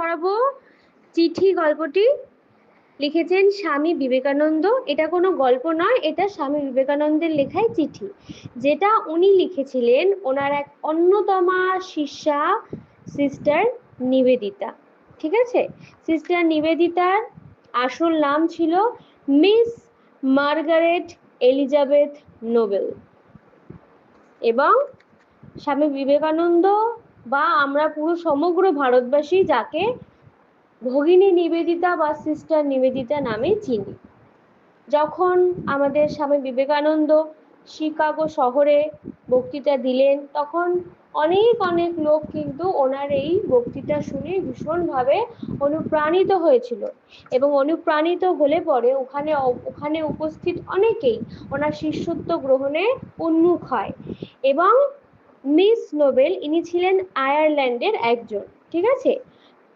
পড়াবো চিঠি গল্পটি লিখেছেন স্বামী বিবেকানন্দ। এটা কোনো গল্প নয়, এটা স্বামী বিবেকানন্দের লেখাই চিঠি। যেটা উনি লিখেছিলেন ওনার এক অন্যতমা শিষ্যা, সিস্টার নিবেদিতা। ঠিক আছে? সিস্টার নিবেদিতার আসল নাম ছিল মিস মার্গারেট এলিজাবেথ নোবেল। এবং স্বামী বিবেকানন্দ বা আমরা পুরো সমগ্র ভারতবাসী যাকে ভগিনী নিবেদিতা বা সিস্টার নিবেদিতা নামে চিনি। যখন আমাদের স্বামী বিবেকানন্দ শিকাগো শহরে বক্তৃতা দিলেন, তখন অনেক অনেক লোক কিন্তু ওনার এই বক্তৃতা শুনে ভীষণভাবে অনুপ্রাণিত হয়েছিল এবং অনুপ্রাণিত হলে পরে ওখানে ওখানে উপস্থিত অনেকেই ওনার শিষ্যত্ব গ্রহণে উন্মুখ হয় এবং মিস নোবেল, ইনি ছিলেন আয়ারল্যান্ডের একজন, ঠিক আছে?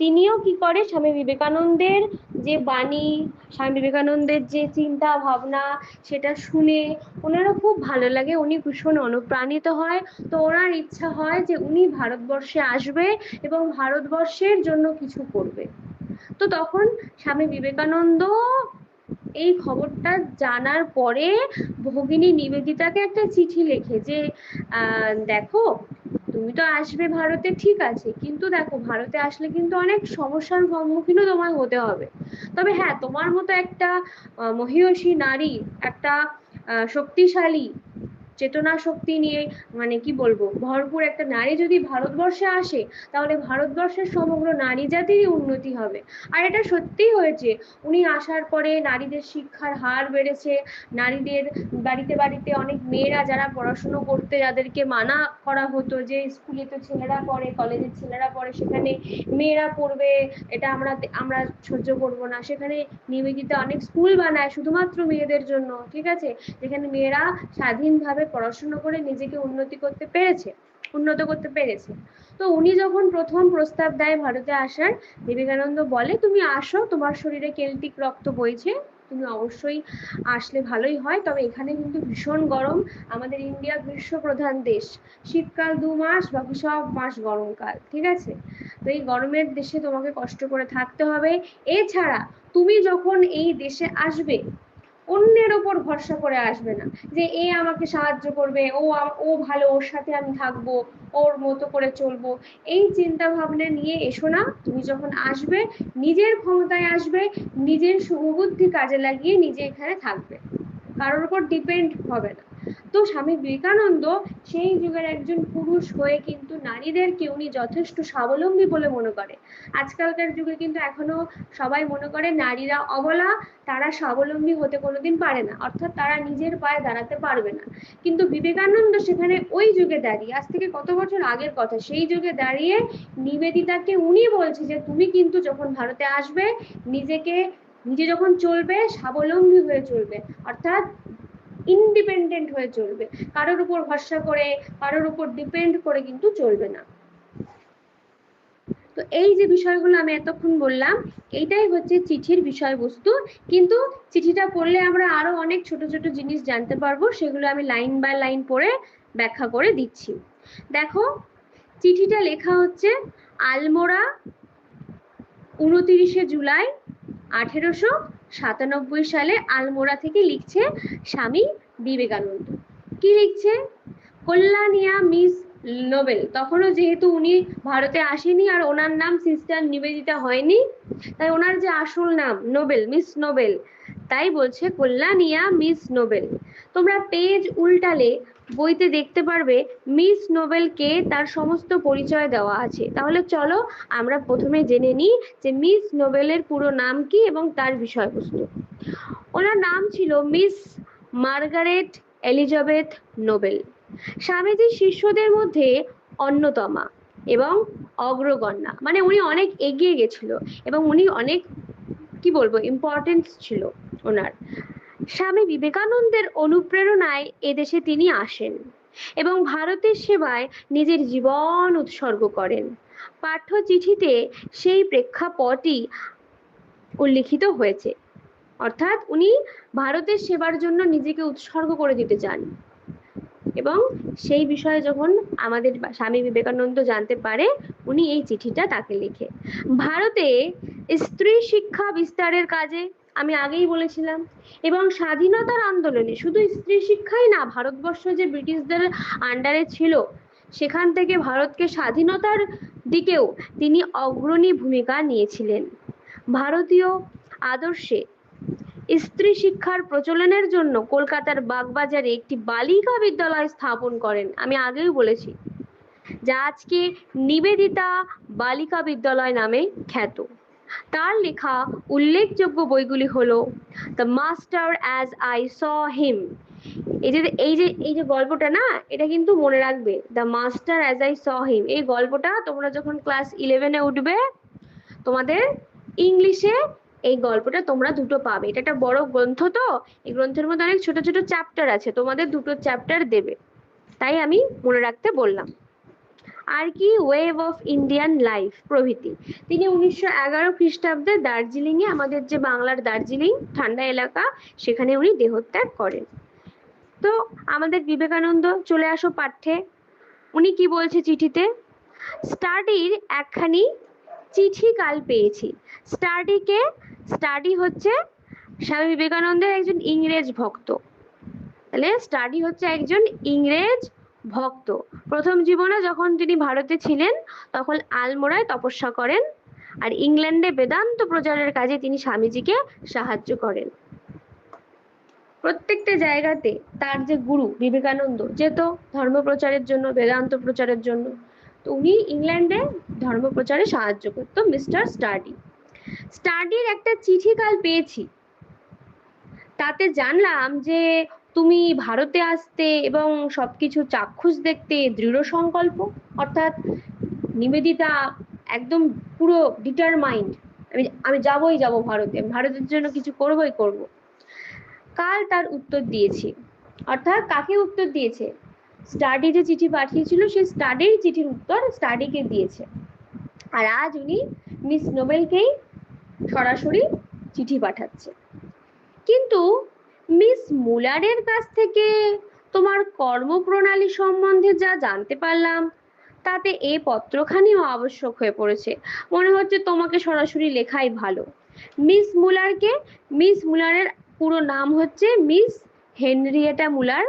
তিনিও কি করে? স্বামী বিবেকানন্দের যে বাণী, স্বামী বিবেকানন্দের যে চিন্তা ভাবনা, সেটা শুনে ওনারও খুব ভালো লাগে। উনি ভীষণ অনুপ্রাণিত হয়। তো ওনার ইচ্ছা হয় যে উনি ভারতবর্ষে আসবে এবং ভারতবর্ষের জন্য কিছু করবে। তো তখন স্বামী বিবেকানন্দ এই খবরটা জানার পরে ভগিনী নিবেদিতাকে একটা চিঠি লেখে যে দেখো, তুমি তো আসবে ভারতে, ঠিক আছে, কিন্তু দেখো, ভারতে আসলে কিন্তু অনেক সমস্যার সম্মুখীনও তোমায় হতে হবে। তবে হ্যাঁ তোমার মতো একটা মহিয়সী নারী, একটা শক্তিশালী চেতনা শক্তি নিয়ে মানে কি বলব, ভরপুর একটা নারী যদি ভারতবর্ষে আসে, তাহলে ভারতবর্ষের সমগ্র নারী জাতিরই উন্নতি হবে। আর এটা সত্যিই হয়েছে, উনি আসার পরে নারীদের শিক্ষার হার বেড়েছে, নারীদের বাড়িতে বাড়িতে অনেক মেয়েরা যারা পড়াশুনো করতে যাদেরকে মানা করা হতো যে স্কুলে তো ছেলেরা পড়ে কলেজের ছেলেরা পড়ে, সেখানে মেয়েরা পড়বে, এটা আমরা আমরা সহ্য করব না। সেখানে নিবেদিতা অনেক স্কুল বানায় শুধুমাত্র মেয়েদের জন্য, ঠিক আছে? যেখানে মেয়েরা স্বাধীনভাবে পড়াশুনো করে নিজেকে উন্নতি করতে পেরেছে, উন্নত করতে পেরেছে। তো উনি যখন প্রথম প্রস্তাব দেয় ভারতে আসার, বিবেকানন্দ বলে, তুমি আসো, তোমার শরীরে কেল্টিক রক্ত বইছে, তুমি অবশ্যই আসলে ভালোই হয়, তবে এখানে কিন্তু ভীষণ গরম, আমাদের ইন্ডিয়া গ্রীষ্ম প্রধান দেশ। শীতকাল দু মাস, বাকি সব মাস গরমকাল, ঠিক আছে? তো এই গরমের দেশে তোমাকে কষ্ট করে থাকতে হবে। এছাড়া, তুমি যখন এই দেশে আসবে অন্যের ওপর ভরসা করে আসবে না। যে এ আমাকে সাহায্য করবে, ও ও ভালো, ওর সাথে আমি থাকব, ওর মতো করে চলবো। এই চিন্তা ভাবনা নিয়ে এসো না। তুমি যখন আসবে, নিজের ক্ষমতায় আসবে, নিজের শুভবুদ্ধি কাজে লাগিয়ে নিজে এখানে থাকবে। কারোর উপর ডিপেন্ড হবে না। তো স্বামী বিবেকানন্দ সেই যুগের একজন পুরুষ হয়ে কিন্তু নারীদেরকে উনি যথেষ্ট স্বাবলম্বী বলে মনে করে। আজকালকার যুগে কিন্তু এখনও সবাই মনে করে নারীরা অবলা, তারা স্বাবলম্বী হতে কোনোদিন পারে না। অর্থাৎ তারা নিজের পায়ে দাঁড়াতে পারবে না। কিন্তু বিবেকানন্দ সেখানে ওই যুগে দাঁড়িয়ে, আজ থেকে কত বছর আগের কথা, সেই যুগে দাঁড়িয়ে নিবেদিতাকে উনি বলছে যে, তুমি কিন্তু যখন ভারতে আসবে, নিজেকে, নিজে যখন চলবে, স্বাবলম্বী হয়ে চলবে। অর্থাৎ ইন্ডিপেন্ডেন্ট হয়ে চলবে। কারোর উপর ভরসা করে, কারোর উপর ডিপেন্ড করে কিন্তু চলবে না। তো এই যে বিষয়গুলো আমি এতক্ষণ বললাম, এইটাই হচ্ছে চিঠির বিষয়বস্তু। কিন্তু চিঠিটা পড়লে আমরা আরও অনেক ছোট ছোট জিনিস জানতে পারব, সেগুলো আমি লাইন বাই লাইন পড়ে ব্যাখ্যা করে দিচ্ছি। দেখো, চিঠিটা লেখা হচ্ছে, আলমোড়া, উনতিরিশে জুলাই, আঠেরোশো সাতানব্বই সালে আলমোড়া থেকে লিখছে স্বামী বিবেকানন্দ। কি লিখছে? কল্যাণিয়া মিস নোবেল। তখনও যেহেতু উনি ভারতে আসেনি আর ওনার নাম সিস্টার নিবেদিতা হয়নি, তাই ওনার যে আসল নাম নোবেল, মিস নোবেল, তাই বলছে কল্যাণিয়া মিস নোবেল। তোমরা পেজ উল্টালে বইতে দেখতে পারবে মিস নোবেল কে তার সমস্ত পরিচয় দেওয়া আছে। তাহলে চলো আমরা প্রথমে জেনে নিই যে মিস নোবেলের পুরো নাম কি এবং তার বিষয়বস্তু। ওনার নাম ছিল মিস মার্গারেট এলিজাবেথ নোবেল। স্বামীজির শিষ্যদের মধ্যে অন্যতমা এবং অগ্রগণ্যা। মানে উনি অনেক এগিয়ে গেছিল এবং উনি অনেক, কি বলব ইম্পর্টেন্স ছিল ওনার। স্বামী বিবেকানন্দের অনুপ্রেরণায় এদেশে তিনি আসেন এবং ভারতের সেবায় নিজের জীবন উৎসর্গ করেন। পাঠ্য চিঠিতে সেই প্রেক্ষাপটই উল্লিখিত হয়েছে। অর্থাৎ উনি ভারতের সেবার জন্য নিজেকে উৎসর্গ করে দিতে চান এবং সেই বিষয়ে যখন আমাদের স্বামী বিবেকানন্দ জানতে পারে, উনি এই চিঠিটা তাকে লিখে। ভারতে স্ত্রী শিক্ষা বিস্তারের কাজে আমি আগেই বলেছিলাম। এবং স্বাধীনতার আন্দোলনে শুধু স্ত্রী শিক্ষাই না, ভারতবর্ষ যে ব্রিটিশদের আন্ডারে ছিল, সেখান থেকে ভারতকে স্বাধীনতার দিকেও তিনি অগ্রণী ভূমিকা নিয়েছিলেন। ভারতীয় আদর্শে স্ত্রী শিক্ষার প্রচলনের জন্য কলকাতার বাগবাজারে একটি বালিকা বিদ্যালয় স্থাপন করেন, আমি আগেই বলেছি, যা আজকে নিবেদিতা বালিকা বিদ্যালয় নামে খ্যাত। তার লেখা উল্লেখযোগ্য বইগুলি হলো the master as I saw him এই যে এই যে এই যে গল্পটা না, এটা কিন্তু মনে রাখবে। The master as I saw him এই গল্পটা তোমরা যখন ক্লাস ইলেভেনে উঠবে, তোমাদের ইংলিশে এই গল্পটা তোমরা দুটো পাবে। এটা একটা বড় গ্রন্থ তো, এই গ্রন্থের মধ্যে অনেক ছোট ছোট চ্যাপ্টার আছে, তোমাদের দুটো চ্যাপ্টার দেবে। তাই আমি মনে রাখতে বললাম। আর কি ওয়েভ অফ ইন্ডিয়ান লাইফ প্রভৃতি। তিনি উনিশশো এগারো খ্রিস্টাব্দে দার্জিলিং এ আমাদের যে বাংলার দার্জিলিং, ঠান্ডা এলাকা, সেখানে উনি দেহত্যাগ করেন। তো আমাদের বিবেকানন্দ চলে আসো পাঠ্যে উনি কি বলছে চিঠিতে? স্টাডির একখানি চিঠি কাল পেয়েছি। স্টাডিকে স্টাডি হচ্ছে স্বামী বিবেকানন্দের একজন ইংরেজ ভক্ত। তাহলে স্টাডি হচ্ছে একজন ইংরেজ ভক্ত। প্রথম জীবনে যখন তিনি ভারতে ছিলেন, তখন আলমোড়ায় তপস্যা করেন আর ইংল্যান্ডে বেদান্ত প্রচারের কাজে তিনি স্বামীজিকে সাহায্য করেন। প্রত্যেকটা জায়গাতে তার যে গুরু বিবেকানন্দ যেত ধর্ম প্রচারের জন্য, বেদান্ত প্রচারের জন্য, তো উনি ইংল্যান্ডে ধর্ম প্রচারে সাহায্য করতো মিস্টার স্টাডি স্টাডির একটা চিঠি কাল পেয়েছি। তাতে জানলাম যে তুমি ভারতে আসতে এবং সবকিছু চাক্ষুষ দেখতে দৃঢ় সংকল্প? অর্থাৎ নিবেদিতা একদম পুরো ডিটারমাইন্ড আমি আমি যাবই যাব ভারতে, ভারতের জন্য কিছু করবই করব। কাল তার উত্তর দিয়েছি। অর্থাৎ কাকে উত্তর দিয়েছে? স্টাডি যে চিঠি পাঠিয়েছিল সেই স্টাডির চিঠির উত্তর স্টাডিকে দিয়েছে। আর আজ উনি মিস নোবেলকেই সরাসরি চিঠি পাঠাচ্ছে। কিন্তু মিস মুলারের কাছ থেকে তোমার কর্মপ্রণালী সম্বন্ধে যা জানতে পারলাম, তাতে এ পত্রখানিও আবশ্যক হয়ে পড়েছে। মনে হচ্ছে তোমাকে সরাসরি লেখাই ভালো। মিস মুলারকে, মিস মুলারের পুরো নাম হচ্ছে মিস হেনরিয়েটা মুলার।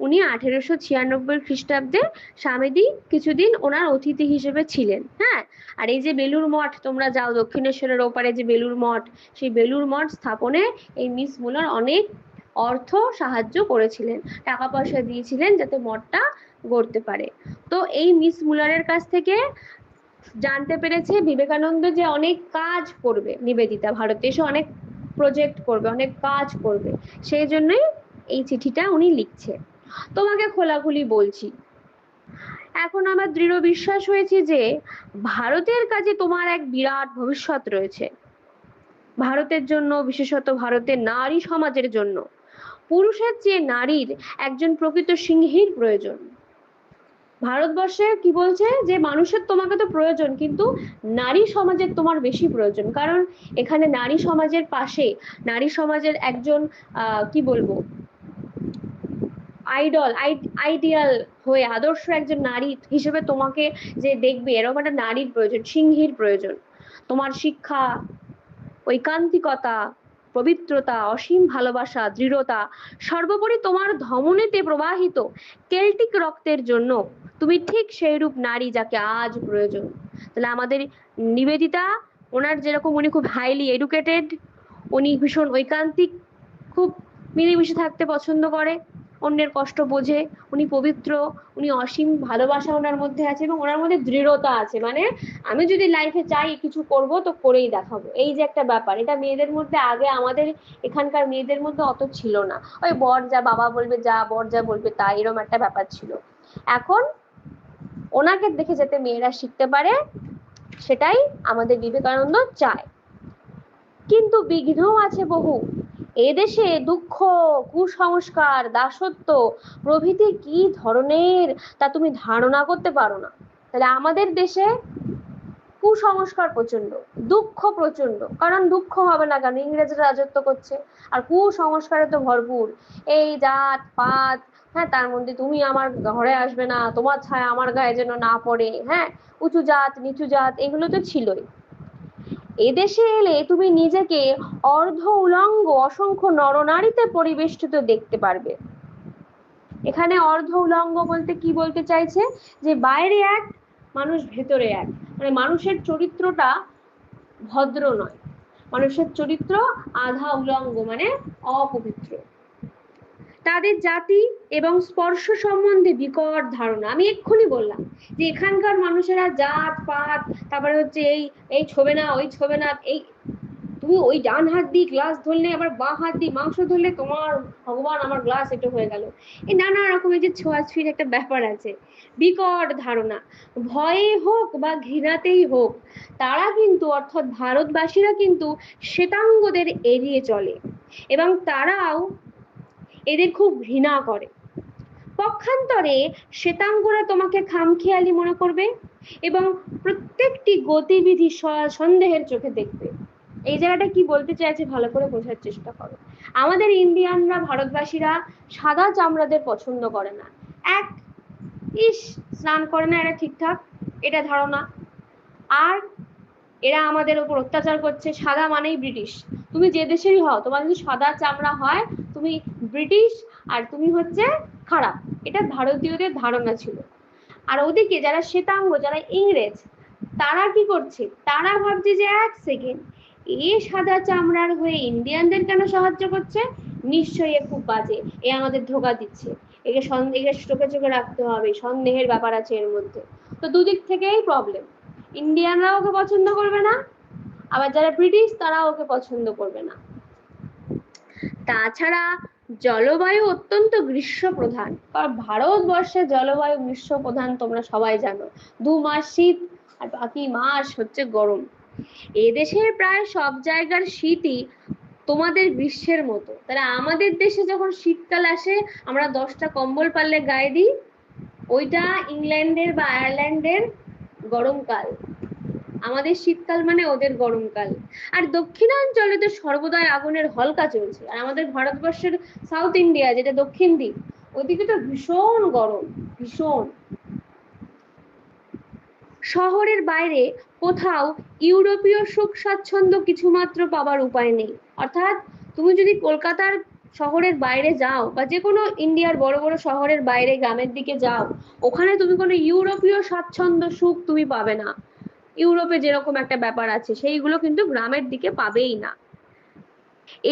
উনি আঠেরোশো ছিয়ানব্বই খ্রিস্টাব্দে স্বামীদি কিছুদিন ওনার অতিথি হিসেবে ছিলেন হ্যাঁ? আর এই যে বেলুর মঠ, তোমরা যাও দক্ষিণেশ্বরের ওপারে যে বেলুর মঠ, সেই বেলুর মঠ স্থাপনে এই মিস মুলার অনেক অর্থ সাহায্য করেছিলেন। টাকা পয়সা দিয়েছিলেন যাতে মঠটা গড়তে পারে। তো এই মিস মুলারের কাছ থেকে জানতে পেরেছে বিবেকানন্দ যে অনেক কাজ করবে নিবেদিতা। ভারতে এসে অনেক প্রজেক্ট করবে, অনেক কাজ করবে। সেই জন্যই এই চিঠিটা উনি লিখছে। তোমাকে খোলাখুলি বলছি, এখন আমার দৃঢ় বিশ্বাস হয়েছে যে ভারতের কাজে তোমার এক বিরাট ভবিষ্যৎ রয়েছে। ভারতের জন্য, বিশেষত ভারতের নারী সমাজের জন্য। পুরুষের চেয়ে নারীর একজন প্রকৃত সিংহীর প্রয়োজন। ভারতবর্ষে কি বলছে? যে মানুষের তোমাকে তো প্রয়োজন, কিন্তু নারী সমাজের তোমার বেশি প্রয়োজন। কারণ এখানে নারী সমাজের পাশে, নারী সমাজের একজন কি বলব? আইডল আইডিয়াল হয়ে, আদর্শ একজন নারী হিসেবে তোমাকে যে দেখবে, এরকম একটা নারীর প্রয়োজন, সিংহীর প্রয়োজন। তোমার শিক্ষা, ঐকান্তিকতা পবিত্রতা, অসীম ভালোবাসা, দৃঢ়তা, সর্বোপরি তোমার ধমনীতে প্রবাহিত কেল্টিক রক্তের জন্য। তুমি ঠিক সেই রূপ নারী যাকে আজ প্রয়োজন। তাহলে আমাদের নিবেদিতা, ওনার যেরকম উনি খুব হাইলি এডুকেটেড উনি ভীষণ ঐকান্তিক, খুব মিলেমিশে থাকতে পছন্দ করে। অন্যের কষ্ট বোঝে, উনি পবিত্র, উনি অসীম ভালোবাসা ওনার মধ্যে আছে এবং ওনার মধ্যে দৃঢ়তা আছে। মানে আমি যদি লাইফে চাই কিছু করব তো করেই দেখাবো। এই যে একটা ব্যাপার, এটা মেয়েদের মধ্যে আগে আমাদের এখানকার মেয়েদের মধ্যে অত ছিল না। ওই বর যা বাবা বলবে, যা বর যা বলবে, তা এরকম একটা ব্যাপার ছিল। এখন ওনাকে দেখে যাতে মেয়েরা শিখতে পারে, সেটাই আমাদের বিবেকানন্দ চায়। কিন্তু বিঘ্নও আছে বহু। এদেশে দুঃখ, কুসংস্কার, দাসত্ব প্রভৃতি কি ধরনের? তা তুমি ধারণা করতে পারো না। তাহলে আমাদের দেশে কুসংস্কার প্রচণ্ড দুঃখ প্রচণ্ড কারণ দুঃখ হবে না কেন? ইংরেজরা রাজত্ব করছে। আর কুসংস্কারে তো ভরপুর। এই জাত, পাত হ্যাঁ তার মধ্যে তুমি আমার ঘরে আসবে না, তোমার ছায়া আমার গায়ে যেন না পড়ে হ্যাঁ? উঁচু জাত, নিচু জাত, এগুলো তো ছিলই। এদেশে এলে তুমি নিজেকে অর্ধ উলঙ্গ, অসংখ্য নরনারীতে পরিবেষ্টিত দেখতে পারবে। এখানে অর্ধ উলঙ্গ বলতে কি বলতে চাইছে? যে বাইরে এক, মানুষ ভেতরে এক। মানে মানুষের চরিত্রটা ভদ্র নয়। মানুষের চরিত্র আধা উলঙ্গ মানে অপবিত্র। তাদের জাতি এবং স্পর্শ সম্বন্ধে বিকট ধারণা। আমি এক্ষুনি বললাম যে এখানকার মানুষেরা জাত, পাত, তারপরে হচ্ছে এই এই ছবে না, ওই ছবে না, এই তুমি ওই ডান হাত দিয়ে গ্লাস ধরলে, আবার বাঁ হাত দিয়ে মাংস ধরলে তোমার ভগবান আমার গ্লাস এটা হয়ে গেল। এই নানা রকমের যে ছোঁয়াছুঁয়ির একটা ব্যাপার আছে। বিকট ধারণা। ভয়ে হোক বা ঘৃণাতেই হোক, তারা কিন্তু অর্থাৎ ভারতবাসীরা কিন্তু শ্বেতাঙ্গদের এড়িয়ে চলে এবং তারাও এদের খুব ঘৃণা করে। পক্ষান্তরে শ্বেতাঙ্গরা তোমাকে খামখেয়ালি মনে করবে এবং প্রত্যেকটি গতিবিধি সন্দেহের চোখে দেখবে। এই জায়গাটা কি বলতে চাইছে ভালো করে বোঝার চেষ্টা করো। আমাদের ইন্ডিয়ানরা, ভারতবাসীরা সাদা চামড়াদের পছন্দ করে না। এক, ইস, স্নান করে না, এরা ঠিকঠাক, এটা ধারণা। আর এরা আমাদের উপর অত্যাচার করছে, সাদা মানেই ব্রিটিশ। তুমি যে দেশেরই হও, তোমার যদি সাদা চামড়া হয়, তুমি ব্রিটিশ আর তুমি হচ্ছে খারাপ। এটা ভারতীয়দের ধারণা ছিল। আর ওদিকে যারা শ্বেতাঙ্গ, যারা ইংরেজ, তারা কি করছে? তারা ভাবছে যে এক সেকেন্ড এ সাদা চামড়ার হয়ে ইন্ডিয়ানদের কেন সাহায্য করছে? নিশ্চয়ই এ খুব বাজে। এ আমাদের ধোকা দিচ্ছে। একে একে চোখে চোখে রাখতে হবে। সন্দেহের ব্যাপার আছে এর মধ্যে। তো দুদিক থেকেই প্রবলেম ইন্ডিয়ানরা ওকে পছন্দ করবে না, আবার যারা ব্রিটিশ তারা ওকে পছন্দ করবে না। তাছাড়া জলবায়ু অত্যন্ত গ্রীষ্ম প্রধান কারণ ভারতবর্ষের জলবায়ু গ্রীষ্ম প্রধান তোমরা সবাই জানো। দু মাস শীত আর বাকি মাস হচ্ছে গরম। এদেশের প্রায় সব জায়গার শীতই তোমাদের গ্রীষ্মের মতো। তাহলে আমাদের দেশে যখন শীতকাল আসে, আমরা দশটা কম্বল পারলে গায়ে দিই, ওইটা ইংল্যান্ডের বা আয়ারল্যান্ডের গরমকাল। আমাদের শীতকাল মানে ওদের গরমকাল। আর দক্ষিণাঞ্চলে তো সর্বদাই আগুনের হলকা চলছে। আর আমাদের ভারতবর্ষের সাউথ ইন্ডিয়া, যেটা দক্ষিণ দিক, ওদিকে তো ভীষণ গরম, ভীষণ। শহরের বাইরে কোথাও ইউরোপীয় সুখ স্বাচ্ছন্দ্য কিছুমাত্র পাবার উপায় নেই। অর্থাৎ তুমি যদি কলকাতার শহরের বাইরে যাও বা যে কোনো ইন্ডিয়ার বড় বড় শহরের বাইরে গ্রামের দিকে যাও, ওখানে তুমি কোনো ইউরোপীয় স্বাচ্ছন্দ্য সুখ তুমি পাবে না। ইউরোপে যেরকম একটা ব্যাপার আছে, সেইগুলো কিন্তু গ্রামের দিকে পাবেই না।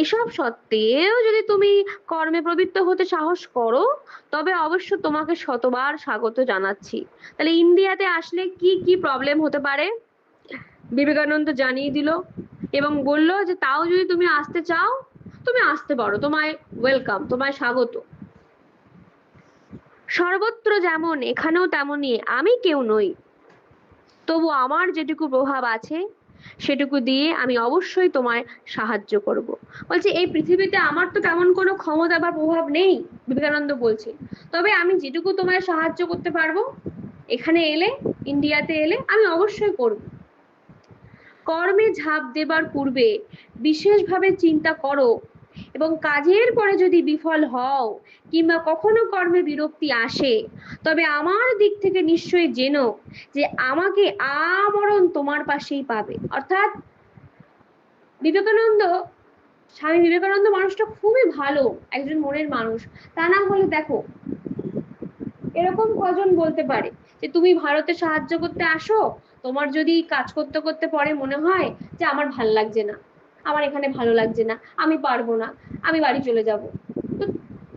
এসব সত্ত্বেও যদি তুমি কর্মে প্রবৃত্ত হতে সাহস করো, তবে অবশ্য তোমাকে শতবার স্বাগত জানাচ্ছি। তাহলে ইন্ডিয়াতে আসলে কি কি প্রবলেম হতে পারে? বিবেকানন্দ জানিয়ে দিল এবং বলল যে তাও যদি তুমি আসতে চাও তুমি আসতে পারো, তোমায় ওয়েলকাম তোমায় স্বাগত। সর্বত্র যেমন, এখানেও তেমনই, আমি কেউ নই। তবু আমার যেটুকু প্রভাব আছে, সেটুকু দিয়ে আমি অবশ্যই তোমায় সাহায্য করব। বলছে, এই পৃথিবীতে আমার তো তেমন কোনো ক্ষমতা বা প্রভাব নেই, বিবেকানন্দ বলছে। তবে আমি যেটুকু তোমায় সাহায্য করতে পারব, এখানে এলে, ইন্ডিয়াতে এলে, আমি অবশ্যই করব। কর্মে ঝাঁপ দেবার পূর্বে বিশেষভাবে চিন্তা করো এবং কাজের পরে যদি বিফল হও কিংবা কখনো কর্মে বিরক্তি আসে, তবে আমার দিক থেকে নিশ্চয়ই জেনো যে আমাকে আমরণ তোমার পাশেই পাবে। অর্থাৎ বিবেকানন্দ, স্বামী বিবেকানন্দ মানুষটা খুবই ভালো, একজন মনের মানুষ। তা না হলে দেখো, এরকম কজন বলতে পারে যে তুমি ভারতে সাহায্য করতে আসো, তোমার যদি কাজ করতে করতে পরে মনে হয় যে আমার ভালো লাগছে না। আমার এখানে ভালো লাগছে না, আমি পারব না, আমি বাড়ি চলে যাব। তো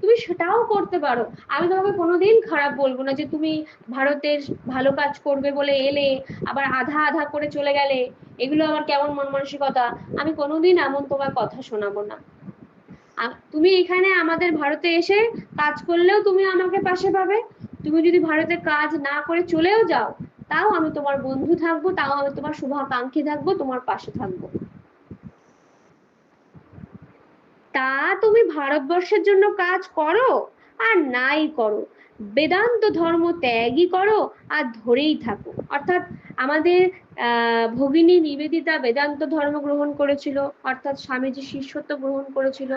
তুমি সেটাও করতে পারো। আমি তোমাকে কোনোদিন খারাপ বলব না যে তুমি ভারতের ভালো কাজ করবে বলে এলে, আবার আধা আধা করে চলে গেলে, এগুলো আমার কেমন মন মানসিকতা? আমি কোনোদিন এমন তোমার কথা শোনাবো না। তুমি এখানে আমাদের ভারতে এসে কাজ করলেও তুমি আমাকে পাশে পাবে। তুমি যদি ভারতে কাজ না করে চলেও যাও, তাও আমি তোমার বন্ধু থাকব, তাও আমি তোমার শুভাকাঙ্ক্ষী থাকব, তোমার পাশে থাকব। তা তুমি ভারতবর্ষের জন্য কাজ করো আর নাই করো। বেদান্ত ধর্ম ত্যাগই করো আর ধরেই থাকো। অর্থাৎ আমাদের ভগিনী নিবেদিতা বেদান্ত ধর্ম গ্রহণ করেছিল, অর্থাৎ স্বামীজি শিষ্যত্ব গ্রহণ করেছিল।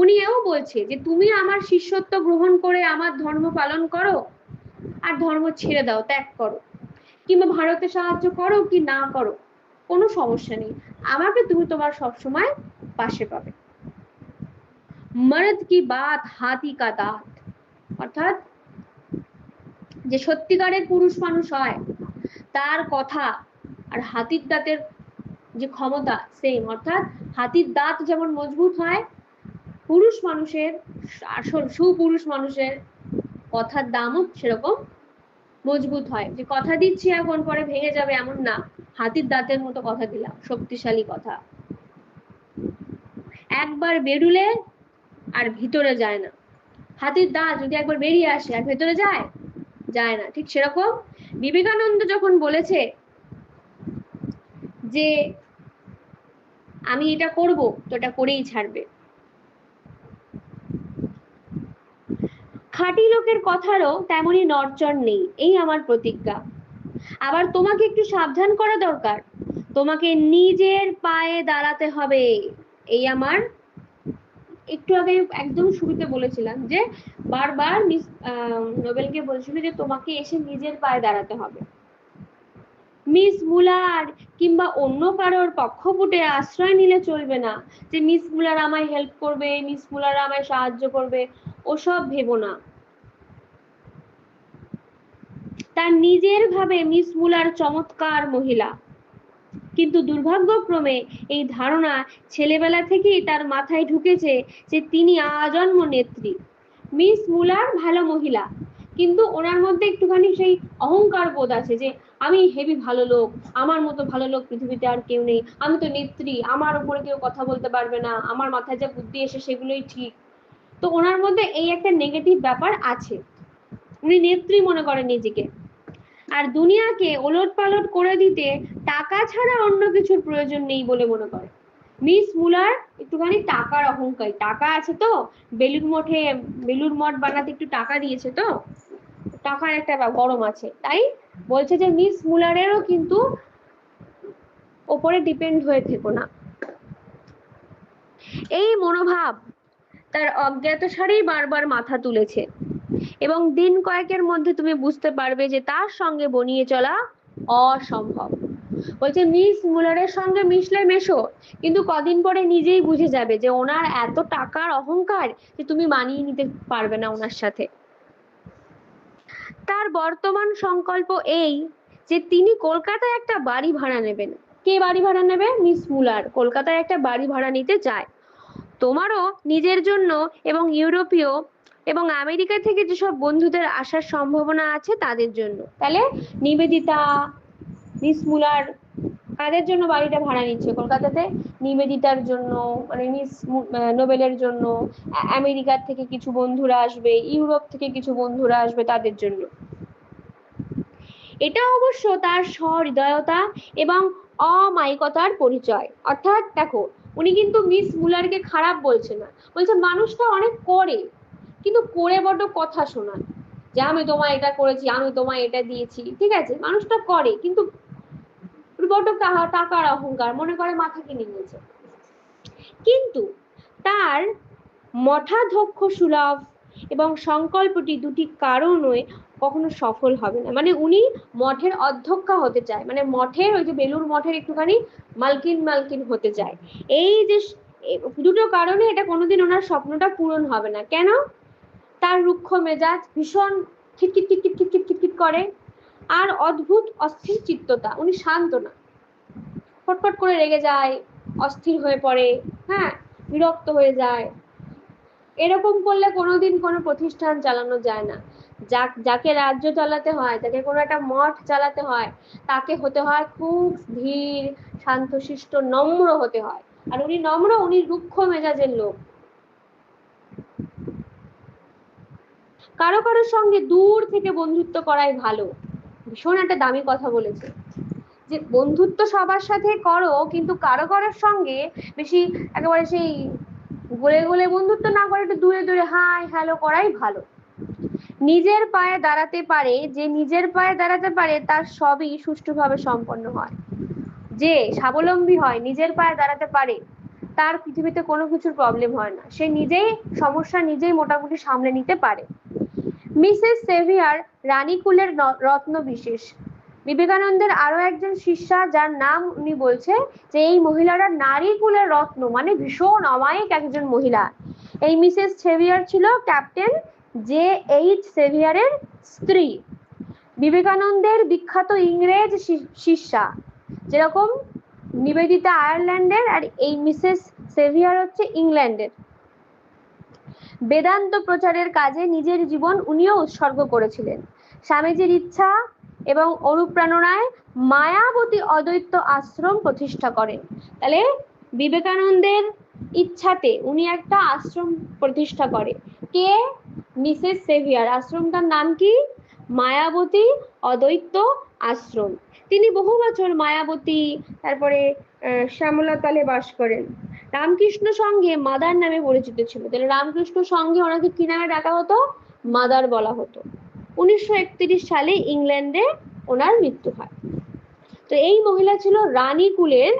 উনি এও বলছে যে, তুমি আমার শিষ্যত্ব গ্রহণ করে আমার ধর্ম পালন করো আর ধর্ম ছেড়ে দাও, ত্যাগ করো। কিংবা ভারতে সাহায্য করো কি না করো, কোনো সমস্যা নেই। আমাকে তুমি তোমার সবসময় পাশে পাবে। মর্দ কি বাত হাতি কা দাঁত অর্থাৎ যে সত্যিকারের পুরুষ মানুষ হয় তার কথা আর হাতির দাঁতের যে ক্ষমতা সেম অর্থাৎ হাতির দাঁত যেমন মজবুত হয় পুরুষ মানুষের আসল সুপুরুষ মানুষের কথার দামও সেরকম মজবুত হয়। যে কথা দিচ্ছি এখন, পরে ভেঙে যাবে এমন না। হাতির দাঁতের মতো কথা দিলাম, শক্তিশালী কথা। একবার বেরুলে আর ভিতরে যায় না। হাতির দাঁত যদি একবার বেরিয়ে আসে আর ভেতরে যায় যায় না। ঠিক সেরকম বিবেকানন্দ যখন বলেছে যে, আমি এটা করব, তো এটা করেই ছাড়বে। খাঁটি লোকের কথারও তেমনই নড়চড় নেই, এই আমার প্রতিজ্ঞা। আবার তোমাকে একটু সাবধান করা দরকার। তোমাকে নিজের পায়ে দাঁড়াতে হবে, এই আমার একটু আগে একদম শুরুতে বলেছিলাম যে বারবার মিস নোবেলকে বলছিল যে তোমাকে এসে নিজের পায়ে দাঁড়াতে হবে। মিস মুলার কিংবা অন্য কারোর পক্ষপুটে আশ্রয় নিলে চলবে না যে মিস মুলার আমায় হেল্প করবে, মিস মুলার আমায় সাহায্য করবে, ওসব ভেবো না। তার নিজের ভাবে মিস মুলার চমৎকার মহিলা। কিন্তু দুর্ভাগ্যক্রমে এই ধারণা ছেলেবেলা থেকেই তার মাথায় ঢুকেছে যে তিনি আজন্ম নেত্রী। মিস মুলার ভালো মহিলা। কিন্তু ওনার মধ্যে একটুখানি সেই অহংকার বোধ আছে যে, আমি হেভি ভালো লোক, আমার মতো ভালো লোক পৃথিবীতে আর কেউ নেই। আমি তো নেত্রী, আমার উপরে কেউ কথা বলতে পারবে না, আমার মাথায় যা বুদ্ধি এসে সেগুলোই ঠিক। তো ওনার মধ্যে এই একটা নেগেটিভ ব্যাপার আছে। উনি নেত্রী মনে করেন নিজেকে। আর দুনিয়াকে ওলট পালট করে দিতে টাকা ছাড়া অন্য কিছুর প্রয়োজন নেই বলে মনে করে। মিস মুলার একটুখানি টাকার অহংকারী। টাকা আছে তো? বেলুর মঠে বেলুর মঠ বানাতে একটু টাকা দিয়েছে তো? টাকার একটা গরম আছে। তাই বলছে যে মিস মুলারেরও কিন্তু ওপরে ডিপেন্ড হয়ে থেকো না। এই মনোভাব তার অজ্ঞাতসারেই বারবার মাথা তুলেছে। এবং দিন কয়েকের মধ্যে তুমি বুঝতে পারবে যে তার সঙ্গে বনিয়ে চলা অসম্ভব। বলছে, মিস মুলারের সঙ্গে মিশলে মেশো, কিন্তু কদিন পরে নিজেই বুঝে যাবে যে ওনার এত টাকার অহংকার যে তুমি মানিয়ে নিতে পারবে না ওনার সাথে। তার বর্তমান সংকল্প এই যে তিনি কলকাতায় একটা বাড়ি ভাড়া নেবেন। কে বাড়ি ভাড়া নেবে? Miss Muller. কলকাতায় একটা বাড়ি ভাড়া নিতে চায়। তোমারও নিজের জন্য এবং ইউরোপীয় এবং আমেরিকা থেকে যেসব বন্ধুদের আসার সম্ভাবনা আছে তাদের জন্য। তাহলে নিবেদিতা, মিস মুলার, কাদের জন্য বাড়িটা ভাড়া নিচ্ছে? কলকাতাতে? নিবেদিতার জন্য মানে মিস নোবেলের জন্য আমেরিকার থেকে কিছু বন্ধুরা আসবে, ইউরোপ থেকে কিছু বন্ধুরা আসবে তাদের জন্য। এটা অবশ্য তার সহৃদয়তা এবং অমায়িকতার পরিচয়। অর্থাৎ দেখো, উনি কিন্তু মিস মুলারকে খারাপ বলছে না। বলছে মানুষটা অনেক করে। কিন্তু করে বড্ড কথা শোনায় যে আমি তোমায় এটা করেছি, আমি তোমায় এটা দিয়েছি। ঠিক আছে, মানুষটা করে, কিন্তু বড্ড টাকার অহংকার, মনে করে মাথা কিনে নিয়েছে। কিন্তু তার মঠাধ্যক্ষ সুলভ এবং সংকল্পটি দুটি কারণে কখনো সফল হবে না। মানে উনি মঠের অধ্যক্ষা হতে চায় মানে মঠের ওই যে বেলুর মঠের একটুখানি মালকিন মালকিন হতে চায়। এই যে দুটো কারণে এটা কোনোদিন ওনার স্বপ্নটা পূরণ হবে না। কেন? তার রুক্ষ মেজাজ ভীষণ খিটখিট খিটখিট খিটখিট খিটখিট করে আর অদ্ভুত, অস্থির চিত্ততা। উনি শান্ত না। ফটফট করে রেগে যায়, অস্থির হয়ে পড়ে হ্যাঁ? বিরক্ত হয়ে যায়। এরকম করলে কোনোদিন কোনো প্রতিষ্ঠান চালানো যায় না। যা যাকে রাজ্য চালাতে হয়, যাকে কোনো একটা মঠ চালাতে হয়, তাকে হতে হয় খুব ধীর, শান্তশিষ্ট, নম্র হতে হয়। আর উনি নম্র, উনি রুক্ষ মেজাজের লোক। কারও কারোর সঙ্গে দূর থেকে বন্ধুত্ব করাই ভালো। ভীষণ একটা দামি কথা বলেছে। যে বন্ধুত্ব সবার সাথে করো, কিন্তু কারও কারোর সঙ্গে বেশি একেবারে সেই গোলে গলে বন্ধুত্ব না করে একটু দূরে দূরে হাই, হ্যালো করাই ভালো। নিজের পায়ে দাঁড়াতে পারে, যে নিজের পায়ে দাঁড়াতে পারে তার সবই সুষ্ঠুভাবে সম্পন্ন হয়। যে স্বাবলম্বী হয়, নিজের পায়ে দাঁড়াতে পারে, তার পৃথিবীতে কোনো কিছুর প্রবলেম হয় না। সে নিজেই সমস্যা নিজেই মোটামুটি সামলে নিতে পারে। মিসেস সেভিয়ার রানীকুলের রত্ন বিশেষ। বিবেকানন্দের আরও একজন শিষ্যা, যার নাম উনি বলছে যে, এই মহিলারা নারী কুলের রত্ন মানে ভীষণ অমায়িক একজন মহিলা। এই মিসেস সেভিয়ার ছিল ক্যাপ্টেন জে এইচ সেভিয়ারের স্ত্রী। বিবেকানন্দের বিখ্যাত ইংরেজ শিষ্যা। যেরকম নিবেদিতা আয়ারল্যান্ডের আর এই মিসেস সেভিয়ার হচ্ছে ইংল্যান্ডের। বেদান্ত প্রচারের কাজে নিজের জীবন উনিও উৎসর্গ করেছিলেন। স্বামীজির ইচ্ছা এবং অনুপ্রেরণায় মায়াবতী অদ্বৈত আশ্রম প্রতিষ্ঠা করেন। তাহলে বিবেকানন্দের ইচ্ছাতে উনি একটা আশ্রম প্রতিষ্ঠা করে। কে? Mrs severe. আশ্রমটার নাম কি? মায়াবতী অদ্বৈত আশ্রম। তিনি বহু বছর মায়াবতী, তারপরে শ্যামলাতলে বাস করেন। রামকৃষ্ণ সঙ্গে মাদার নামে পরিচিত ছিল। তাহলে রামকৃষ্ণ সঙ্গে ওনাকে কি নামে ডাকা হতো? মাদার বলা হতো। উনিশশো একত্রিশ সালে ইংল্যান্ডে ওনার মৃত্যু হয়। তো এই মহিলা ছিল রানী কুলের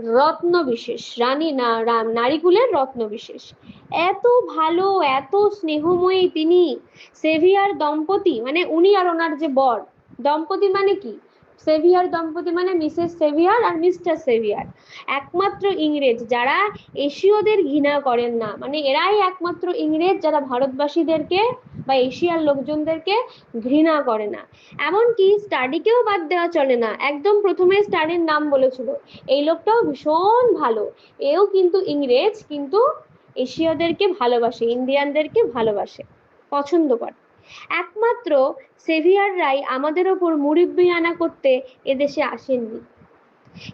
রত্ন বিশেষ। রানী না রাম নারী কুলের রত্ন বিশেষ। এত ভালো, এত স্নেহময়ী তিনি। সেভিয়ার দম্পতি মানে উনি আর ওনার যে বর। দম্পতি মানে কি? সেভিয়ার দম্পতি মানে মিসেস সেভিয়ার আর মিস্টার সেভিয়ার। একমাত্র ইংরেজ যারা এশীয়দের ঘৃণা করেন না। মানে এরাই একমাত্র ইংরেজ যারা ভারতবাসীদেরকে বা এশিয়ার লোকজনদেরকে ঘৃণা করে না। এমনকি স্টাডিকেও বাদ দেওয়া চলে না। একদম প্রথমে স্টাডির নাম বলেছিল। এই লোকটাও ভীষণ ভালো। এও কিন্তু ইংরেজ, কিন্তু এশীয়দেরকে ভালোবাসে, ইন্ডিয়ানদেরকে ভালোবাসে, পছন্দ করে। একমাত্র সেভিয়াররাই আমাদের ওপর মুরিব্বিয়ানা করতে এদেশে আসেননি।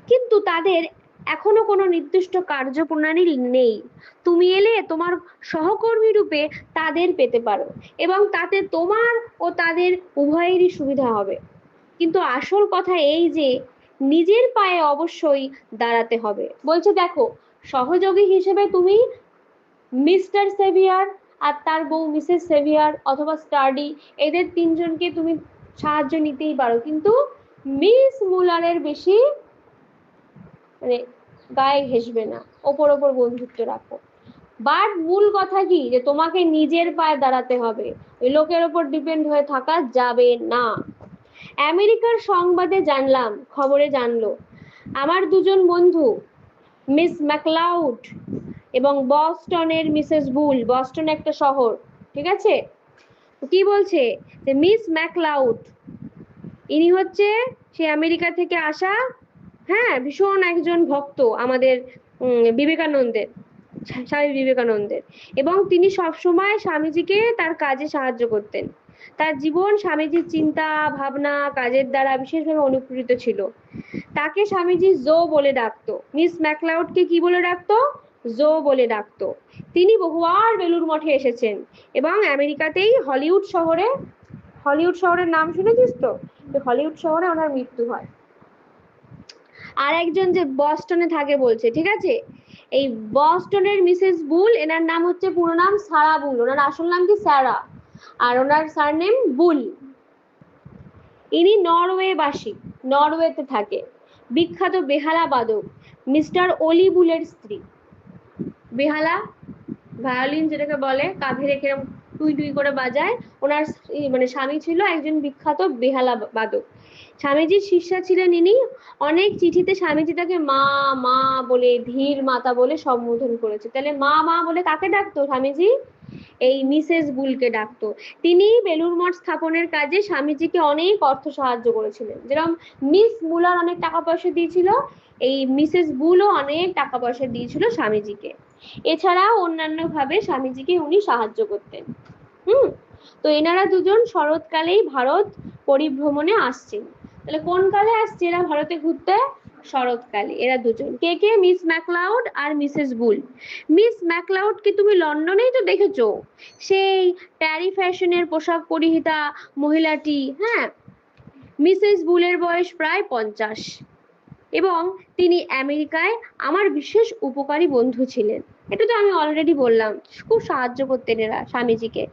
কিন্তু তাদের এখনও কোনো নির্দিষ্ট কার্যপ্রণালী নেই। তুমি এলে তোমার সহকর্মী রূপে তাদের পেতে পারো এবং তাতে তোমার ও তাদের উভয়েরই সুবিধা হবে। কিন্তু আসল কথা এই যে, নিজের পায়ে অবশ্যই দাঁড়াতে হবে। বলছে, দেখো, সহযোগী হিসেবে তুমি মিস্টার সেভিয়ার আর তার বউ মিসেস সেভিয়ার অথবা স্টাডি এদের তিনজনকে তুমি সাহায্য নিতেই পারো। কিন্তু মিস মুলারের বেশি মানে গায়ে ঘেসবে না। ওপর ওপর বন্ধুত্ব রাখো। বাট মূল কথা কি? যে তোমাকে নিজের পায়ে দাঁড়াতে হবে। ওই লোকের ওপর ডিপেন্ড হয়ে থাকা যাবে না। আমেরিকার সংবাদে জানলাম, খবরে জানলো, আমার দুজন বন্ধু, মিস ম্যাকলাউড এবং বস্টনের মিসেস বুল, বস্টন একটা শহর, ঠিক আছে? কি বলছে? যে মিস ম্যাকলাউড, ইনি হচ্ছে সে আমেরিকা থেকে আসা হ্যাঁ ভীষণ একজন ভক্ত আমাদের বিবেকানন্দের, স্বামী বিবেকানন্দের। এবং তিনি সবসময় স্বামীজিকে তার কাজে সাহায্য করতেন। তার জীবন স্বামীজির চিন্তা, ভাবনা, কাজের দ্বারা বিশেষভাবে অনুপ্রেরিত ছিল। তাকে স্বামীজি জো বলে ডাকতো। মিস ম্যাকলাউডকে কি বলে ডাকতো? জো বলে ডাকতো। তিনি বহুবার বেলুর মঠে এসেছেন এবং আমেরিকাতেই হলিউড শহরে, হলিউড শহরের নাম শুনেছিস তো? হলিউড শহরে ওনার মৃত্যু হয়। আর একজন যে বস্টনে থাকে বলছে, ঠিক আছে? এই বস্টনের মিসেস বুল, এনার নাম হচ্ছে পুরো নাম সারা বুল। ওনার আসল নাম কি? স্যারা। আর ওনার সারনেম বুল। ইনি নরওয়েবাসী, নরওয়েতে থাকে। বিখ্যাত বেহালা বাদক, মিস্টার অলি বুলের স্ত্রী। বেহালা ভায়োলিন যেটাকে বলে, কাঁধে রেখে এরম টুই টুই করে বাজায়। ওনার মানে স্বামী ছিল একজন বিখ্যাত বেহালা বাদক। স্বামীজির শিষ্যা ছিলেন ইনি। অনেক চিঠিতে স্বামীজি তাকে মা মা বলে, ধীর মাতা বলে সম্বোধন করেছে। তাহলে মা মা বলে কাকে ডাকতো স্বামীজি? এই মিসেস বুলকে ডাকতো। তিনি বেলুর মঠ স্থাপনের কাজে স্বামীজিকে অনেক অর্থ সাহায্য করেছিলেন। যেরকম মিস মুলার অনেক টাকা পয়সা দিয়েছিল, এই মিসেস বুলও অনেক টাকা পয়সা দিয়েছিল স্বামীজিকে। এছাড়াও অন্যান্য ভাবে স্বামীজিকে উনি সাহায্য করতেন। হুম? তো এনারা দুজন শরৎকালেই ভারত পরিভ্রমণে আসছেন। তাহলে কোন কালে আসছে? এরা ভারতে ঘুরতে? শরৎকালে। এরা দুজন। কে কে? মিস ম্যাকলাউড আর মিসেস বুল। মিস ম্যাকলাউডকে তুমি লন্ডনেই তো দেখেছ? সেই প্যারি ফ্যাশনের পোশাক পরিহিতা মহিলাটি হ্যাঁ? মিসেস বুলের বয়স প্রায় পঞ্চাশ। এবং তিনি আমেরিকায় আমার বিশেষ উপকারী বন্ধু ছিলেন। এটা তো আমি অলরেডি বললাম, খুব সাহায্য করতেন এরা স্বামীজিকে।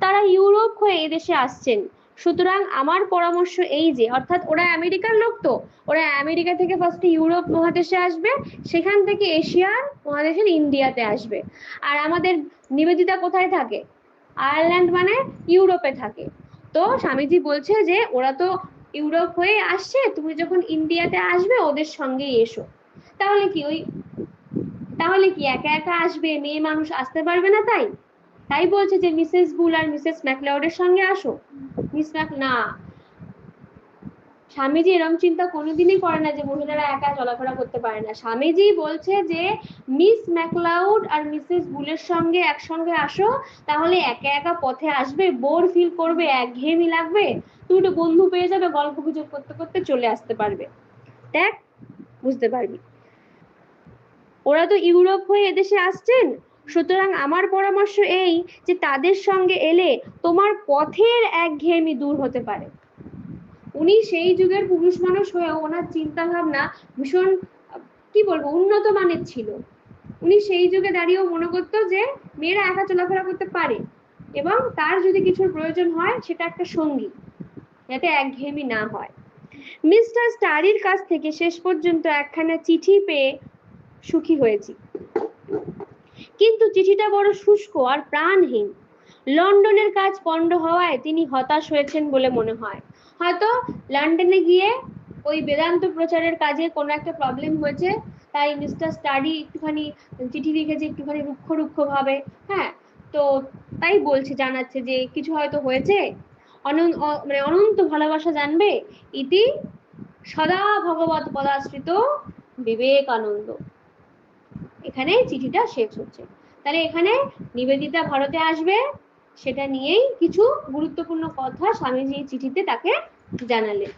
তারা ইউরোপ হয়ে এদেশে আসছেন। সুতরাং আমার পরামর্শ এই যে, অর্থাৎ ওরা আমেরিকার লোক তো, ওরা আমেরিকা থেকে ফার্স্টে ইউরোপ মহাদেশে আসবে, সেখান থেকে এশিয়ার মহাদেশের ইন্ডিয়াতে আসবে। আর আমাদের নিবেদিতা কোথায় থাকে? আয়ারল্যান্ড মানে ইউরোপে থাকে। তো স্বামীজি বলছে যে, ওরা তো ইউরোপ হয়ে আসছে, তুমি যখন ইন্ডিয়াতে আসবে, ওদের সঙ্গেই এসো। তাহলে কি ওই, তাহলে কি একা একা আসবে, মেয়ে মানুষ আসতে পারবে না তাই? তাই বলছে যে, মিসেস বুল আর মিসেস ম্যাকলাউডের সঙ্গে আসো। মিস ম্যাক, না স্বামীজি এরম চিন্তা কোনোদিনই করে না যে মহিলারা একা চলাফেরা করতে পারে না। স্বামীজি বলছে যে মিস ম্যাকলাউড আর মিসেস বুলের সঙ্গে একসঙ্গে আসো, তাহলে একা একা পথে আসবে বোর ফিল করবে, একঘেয়েমি লাগবে তুমি একটু বন্ধু পেয়ে যাবে, গল্প গুজব করতে করতে চলে আসতে পারবে। দেখ, বুঝতে পারবি। ওরা তো ইউরোপ হয়ে এদেশে আসছেন। সুতরাং আমার পরামর্শ এই যে, তাদের সঙ্গে এলে তোমার পথের একঘেয়েমি দূর হতে পারে। উনি সেই যুগের পুরুষ মানুষ হয়েও ওনার চিন্তা ভাবনা ভীষণ, কি বলব, উন্নত মানের ছিল। উনি সেই যুগে দাঁড়িয়েও মনে করতো যে মেয়েরা একা চলাফেরা করতে পারে এবং তার যদি কিছুর প্রয়োজন হয় সেটা একটা সঙ্গী, যাতে একঘেয়েমি না হয়। মিস্টার স্টারির কাছ থেকে শেষ পর্যন্ত একখানা চিঠি পেয়ে সুখী হয়েছি। কিন্তু চিঠিটা বড় শুষ্ক আর প্রাণহীন। লন্ডনের কাজ পণ্ড হওয়ায় তিনি হতাশ হয়েছেন বলে মনে হয়। হয়তো লন্ডনে গিয়ে ওই বেদান্ত প্রচারের কাজে কোনো একটা প্রবলেম হয়েছে, তাই মিস্টার স্টাডি একটুখানি চিঠি লিখেছে একটুখানি রুক্ষ রুক্ষ ভাবে হ্যাঁ? তো তাই বলছে, জানাচ্ছে যে কিছু হয়তো হয়েছে। অনন্ত মানে অনন্ত ভালোবাসা জানবে, ইতি সদা ভগবত পদাশ্রিত বিবেকানন্দ। এখানে চিঠিটা শেষ হচ্ছে। তাহলে এখানে নিবেদিতা ভারতে আসবে। সেটা নিয়েই কিছু গুরুত্বপূর্ণ কথা স্বামীজি চিঠিতে তাকে জানালেন।